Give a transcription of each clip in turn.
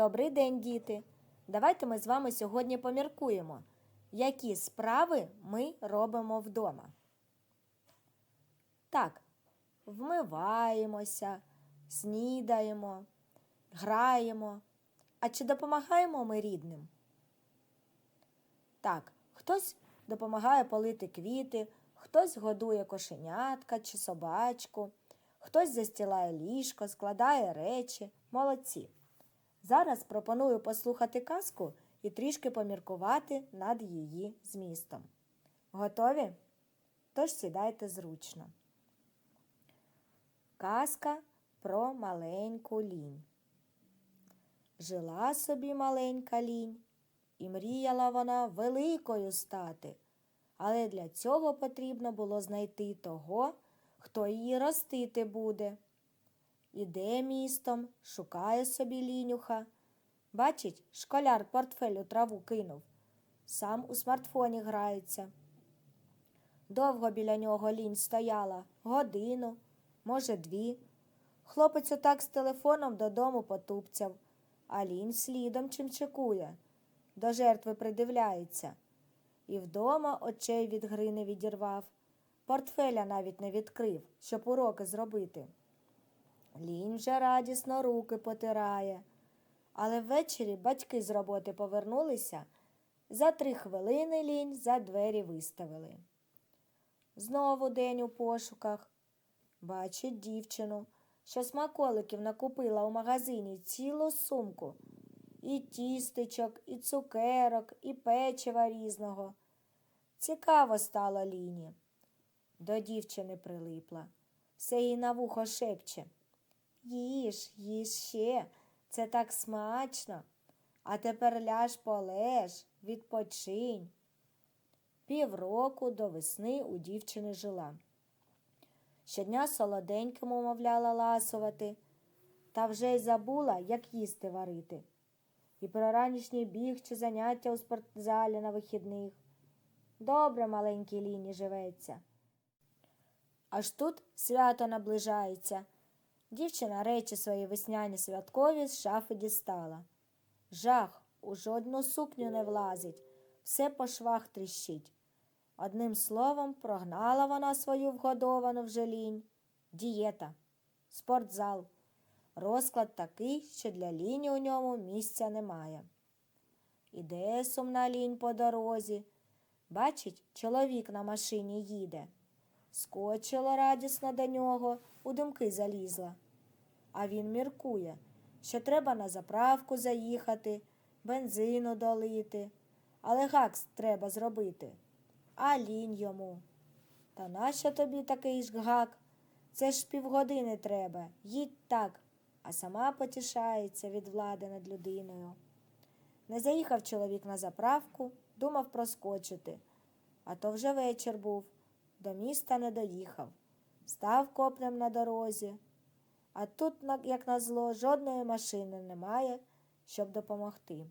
Добрий день, діти! Давайте ми з вами сьогодні поміркуємо, які справи ми робимо вдома. Так, вмиваємося, снідаємо, граємо. А чи допомагаємо ми рідним? Так, хтось допомагає полити квіти, хтось годує кошенятка чи собачку, хтось застілає ліжко, складає речі. Молодці. Зараз пропоную послухати казку і трішки поміркувати над її змістом. Готові? Тож сідайте зручно. Казка про маленьку лінь. Жила собі маленька лінь, і мріяла вона великою стати, але для цього потрібно було знайти того, хто її ростити буде. Іде містом, шукає собі лінюха. Бачить, школяр портфель у траву кинув. Сам у смартфоні грається. Довго біля нього лінь стояла, годину, може, дві. Хлопець отак з телефоном додому потупцяв, а лінь слідом чимчикує, до жертви придивляється. І вдома очей від гри не відірвав, портфеля навіть не відкрив, щоб уроки зробити. Лінь вже радісно руки потирає. Але ввечері батьки з роботи повернулися. За три хвилини лінь за двері виставили. Знову день у пошуках. Бачить дівчину, що смаколиків накупила у магазині цілу сумку. І тістечок, і цукерок, і печива різного. Цікаво стало ліні. До дівчини прилипла. Все їй на вухо шепче. Їж, їж ще, це так смачно. А тепер ляж полеж, відпочинь. Півроку до весни у дівчини жила. Щодня солоденьким умовляла ласувати, та вже й забула, як їсти варити. І про ранішній біг чи заняття у спортзалі на вихідних. Добре маленькій ліні живеться. Аж тут свято наближається. Дівчина речі свої весняні святкові з шафи дістала. Жах, у жодну сукню не влазить, все по швах тріщить. Одним словом, прогнала вона свою вгодовану вже лінь. Дієта, спортзал. Розклад такий, що для ліні у ньому місця немає. Іде сумна лінь по дорозі. Бачить, чоловік на машині їде. Скочила радісно до нього, у думки залізла. А він міркує, що треба на заправку заїхати, бензину долити, але гакс треба зробити. А лінь йому. Та нащо тобі такий ж гак? Це ж півгодини треба, їдь так, а сама потішається від влади над людиною. Не заїхав чоловік на заправку, думав проскочити, а то вже вечір був. До міста не доїхав, став копнем на дорозі, а тут, як назло, жодної машини немає, щоб допомогти.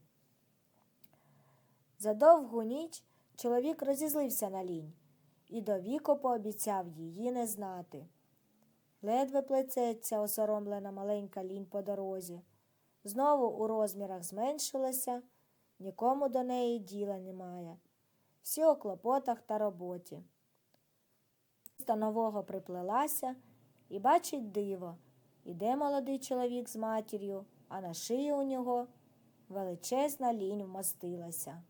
За довгу ніч чоловік розізлився на лінь і до віку пообіцяв її не знати. Ледве плецеться осоромлена маленька лінь по дорозі. Знову у розмірах зменшилася, нікому до неї діла немає. Всі у клопотах та роботі міста нового приплелася і бачить диво. Іде молодий чоловік з матір'ю, а на шиї у нього величезна лінь вмостилася.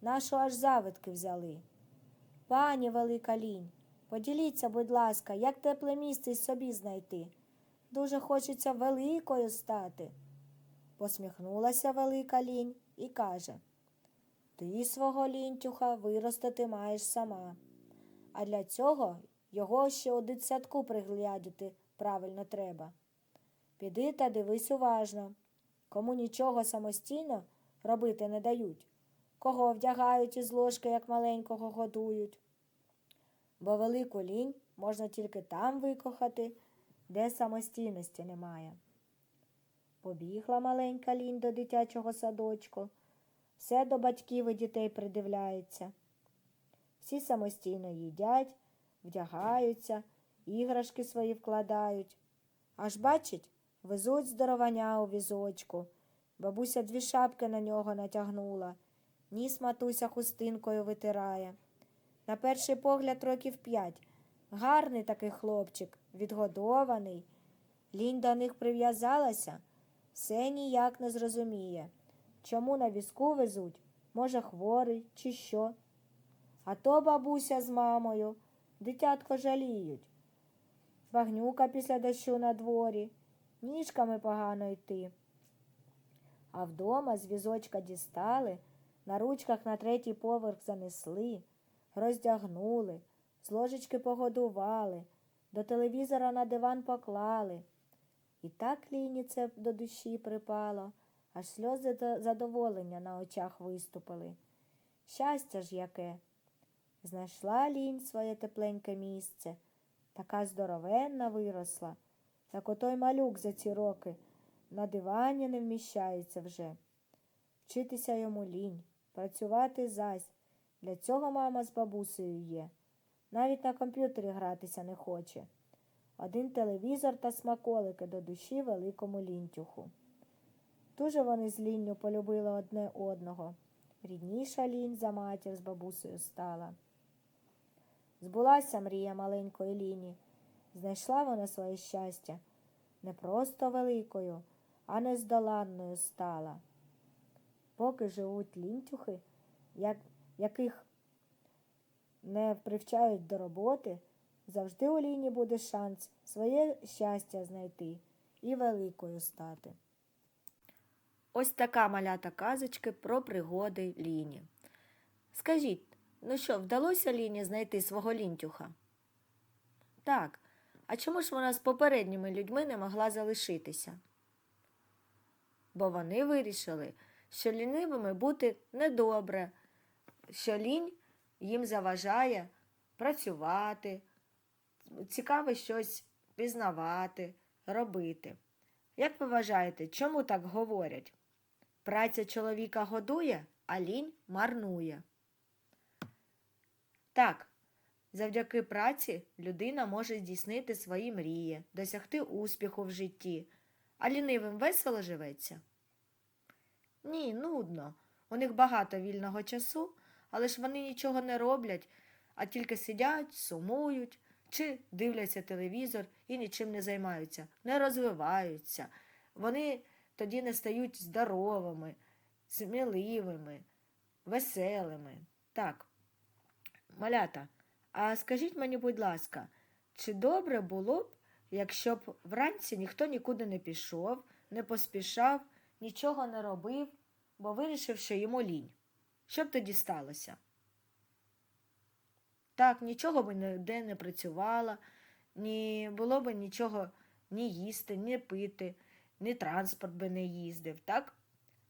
Нашу аж завитки взяли. Пані велика лінь, поділіться, будь ласка, як тепле місце собі знайти. Дуже хочеться великою стати. Посміхнулася велика лінь і каже Ти свого лінтюха виростити маєш сама а для цього його ще у дитсадку приглядіти правильно треба. Піди та дивись уважно, кому нічого самостійно робити не дають, кого вдягають із ложки, як маленького годують. Бо велику лінь можна тільки там викохати, де самостійності немає. Побігла маленька лінь до дитячого садочку, все до батьків і дітей придивляється. Всі самостійно їдять, вдягаються, іграшки свої вкладають. Аж бачить, везуть здоровання у візочку, Бабуся дві шапки на нього натягнула. Ніс матуся хустинкою витирає. На перший погляд років п'ять. Гарний такий хлопчик, відгодований. Лінь до них прив'язалася, все ніяк не зрозуміє. Чому на візку везуть? Може, хворий, чи що? А то бабуся з мамою дитятко жаліють. Багнюка після дощу на дворі, ніжками погано йти. А вдома з візочка дістали, на ручках на третій поверх занесли, роздягнули, з ложечки погодували, до телевізора на диван поклали. І так ліні це до душі припало, аж сльози задоволення на очах виступили. Щастя ж яке. Знайшла лінь своє тепленьке місце, така здоровенна виросла, як отой малюк за ці роки на дивані не вміщається вже. Вчитися йому лінь, працювати зась. Для цього мама з бабусею є. Навіть на комп'ютері гратися не хоче. Один телевізор та смаколики до душі великому лінтюху. Дуже вони з лінню полюбили одне одного. Рідніша лінь за матір з бабусею стала. Збулася мрія маленької ліні. Знайшла вона своє щастя. Не просто великою, а нездоланною стала. Поки живуть лінтюхи, як, яких не привчають до роботи, завжди у ліні буде шанс своє щастя знайти і великою стати. Ось така малята казочки про пригоди ліні. Скажіть, ну що, вдалося Ліні знайти свого лінтюха? Так. А чому ж вона з попередніми людьми не могла залишитися? Бо вони вирішили, що лінивими бути недобре, що лінь їм заважає працювати, цікаво щось пізнавати, робити. Як ви вважаєте, чому так говорять? Праця чоловіка годує, а лінь марнує. Так, завдяки праці людина може здійснити свої мрії, досягти успіху в житті, а лінивим весело живеться. Ні, нудно. У них багато вільного часу, але ж вони нічого не роблять, а тільки сидять, сумують чи дивляться телевізор і нічим не займаються, не розвиваються. Вони тоді не стають здоровими, сміливими, веселими. Так, малята, а скажіть мені, будь ласка, чи добре було б, якщо б вранці ніхто нікуди не пішов, не поспішав, нічого не робив, бо вирішив, що йому лінь? Що б тоді сталося? Так, нічого б ніде не працювала, ні було б нічого ні їсти, ні пити, ні транспорт би не їздив, так?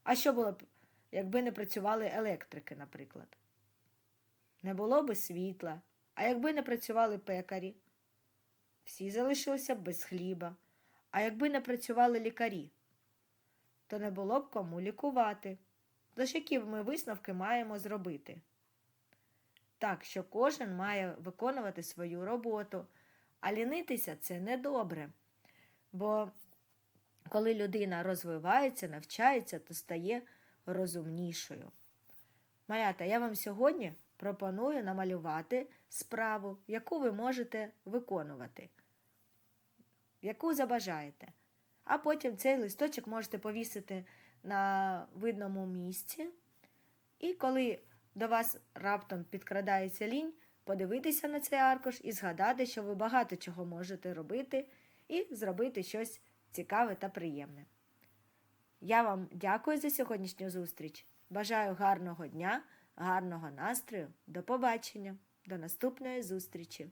А що було б, якби не працювали електрики, наприклад? Не було б світла, а якби не працювали пекарі, всі залишилися б без хліба. А якби не працювали лікарі, то не було б кому лікувати. Тож які ми висновки маємо зробити? Так, що кожен має виконувати свою роботу, а лінитися це недобре. Бо коли людина розвивається, навчається, то стає розумнішою. Малята, я вам сьогодні пропоную намалювати справу, яку ви можете виконувати, яку забажаєте. А потім цей листочок можете повісити на видному місці. І коли до вас раптом підкрадається лінь, подивитися на цей аркуш і згадати, що ви багато чого можете робити, і зробити щось цікаве та приємне. Я вам дякую за сьогоднішню зустріч. Бажаю гарного дня, гарного настрою. До побачення, до наступної зустрічі!